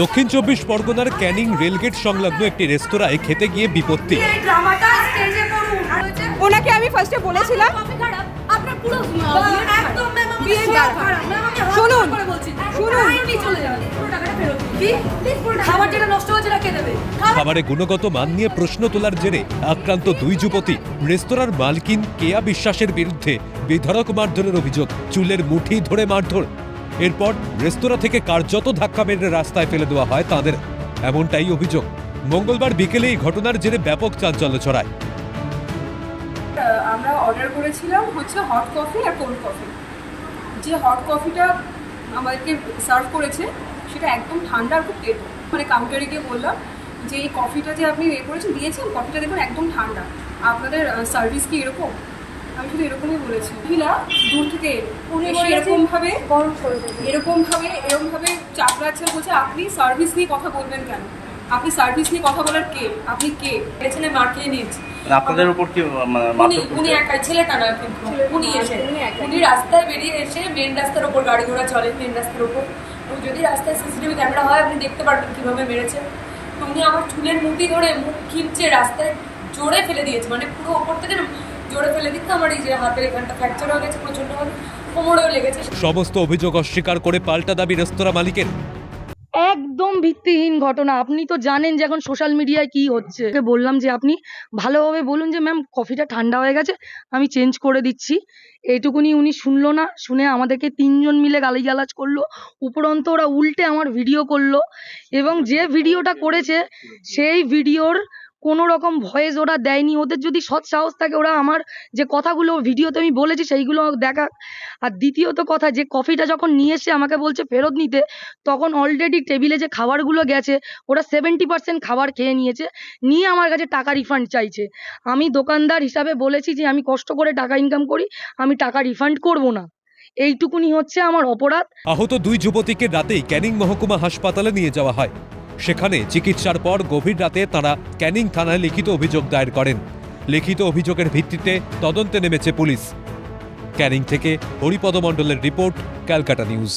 দক্ষিণ চব্বিশ পরগনার ক্যানিং রেলগেট সংলগ্ন একটি রেস্তোরাঁয় খেতে গিয়ে বিপত্তি। এই ড্রামাটা স্টেজে করুন। হয়েছে ওনাকে আমি ফার্স্টে বলেছিলাম। কপি খারাপ? আপনার পুরো একদম ম্যাম আমি বিয়ে সব দাঁড়া। খারাপ। ম্যাম আমি হাত শুনুন, করে বলছি। শুনুন। আপনি চলে যাবেন পুরো টাকাটা ফেরত দিন। কি প্লিজ পুরো খাবার যেটা নষ্ট হচ্ছে সেটা কে দেবে? খাবার খাবারে গুণগত মান নিয়ে প্রশ্ন তোলার জেরে আক্রান্ত দুই যুবতী রেস্তোরাঁর মালকিন কেয়া বিশ্বাসের বিরুদ্ধে বেধড়ক মারধরের অভিযোগ। চুলের মুঠি ধরে মারধর। এরপর রেস্তোরাঁ থেকে কার্যত ধাক্কা মেরে রাস্তায় ফেলে দেওয়া হয় তাদের, এমনটাই অভিযোগ। মঙ্গলবার বিকেলে এই ঘটনার জেরে ব্যাপক চাঞ্চল্য ছড়ায়। আমরা অর্ডার করেছিলাম হচ্ছে হট কফি আর কোল্ড কফি যে হট কফিটা আমাদেরকে সার্ভ করেছে, সেটা একদম ঠান্ডা আর খুব তেতো মানে কাউন্টারে গিয়ে বললাম যে এই কফিটা যে আপনি এ করেছেন, দিয়েছেন কফিটা দেখুন একদম ঠান্ডা। আপনাদের সার্ভিস কি এরকম? আমি শুধু এরকমই বলেছি। মহিলা দূর থেকে এলো। এসে এরকমভাবে এরকমভাবে এরকমভাবে চাপড়াচ্ছে বলছে আপনি সার্ভিস নিয়ে কথা বলবেন কেন? আপনি সার্ভিস নিয়ে কথা বলার কে? আপনি কে? মার খেয়ে নিয়েছি। আপনাদের উপর কি মানে উনি উনি? একা কিন্তু। উনি এসে উনি রাস্তায় বেরিয়ে এসে মেন রাস্তার ওপর গাড়ি ঘোড়া চলে মেন রাস্তার ওপর যদি রাস্তায় সিসিটিভি ক্যামেরা হয় আপনি দেখতে পারবেন কীভাবে মেরেছে। তো উনি আমার চুলের মুঠি ধরে মুখ খিপচে রাস্তায় জোরে ফেলে দিয়েছে। মানে পুরো ওপর থেকে জোরে ফেলে দিতে আমার এই যে হাতের এখানটা ফ্র্যাকচার হয়ে গেছে প্রচণ্ড কোমরেও লেগেছে। সমস্ত অভিযোগ অস্বীকার করে পাল্টা দাবি রেস্তোরাঁ মালিকের। একদম ভিত্তিহীন ঘটনা। আপনি তো জানেন যে এখন সোশ্যাল মিডিয়ায় কি হচ্ছে। বললাম যে আপনি ভালোভাবে বলুন যে ম্যাম কফিটা ঠান্ডা হয়ে গেছে আমি চেঞ্জ করে দিচ্ছি। এইটুকুনি উনি শুনলো না শুনে আমাদেরকে তিনজন মিলে গালিগালাজ করল। উপরন্ত ওরা উল্টে আমার ভিডিও করল এবং যে ভিডিওটা করেছে সেই ভিডিওর কোনো রকম ভয়েস ওরা দেয়নি। ওদের যদি সৎ সাহস থাকে, ওরা আমার যে কথাগুলো ভিডিওতে আমি বলেছি সেইগুলো দেখা। আর দ্বিতীয়ত কথা, যে কফিটা যখন নিয়ে এসে আমাকে বলছে ফেরত নিতে, তখন অলরেডি টেবিলে যে খাবারগুলো গেছে, ওরা সেভেন্টি পার্সেন্ট খাবার খেয়ে নিয়েছে। নিয়ে আমার কাছে টাকা রিফান্ড চাইছে। আমি দোকানদার হিসাবে বলেছি যে, আমি কষ্ট করে টাকা ইনকাম করি, আমি টাকা রিফান্ড করব না। এইটুকুনি হচ্ছে আমার অপরাধ। আহত দুই যুবতীকে রাতেই ক্যানিং মহকুমা হাসপাতালে নিয়ে যাওয়া হয়। সেখানে চিকিৎসার পর গভীর রাতে তারা ক্যানিং থানায় লিখিত অভিযোগ দায়ের করেন। লিখিত অভিযোগের ভিত্তিতে তদন্তে নেমেছে পুলিশ। ক্যানিং থেকে হরিপদ মণ্ডলের রিপোর্ট, ক্যালকাটা নিউজ।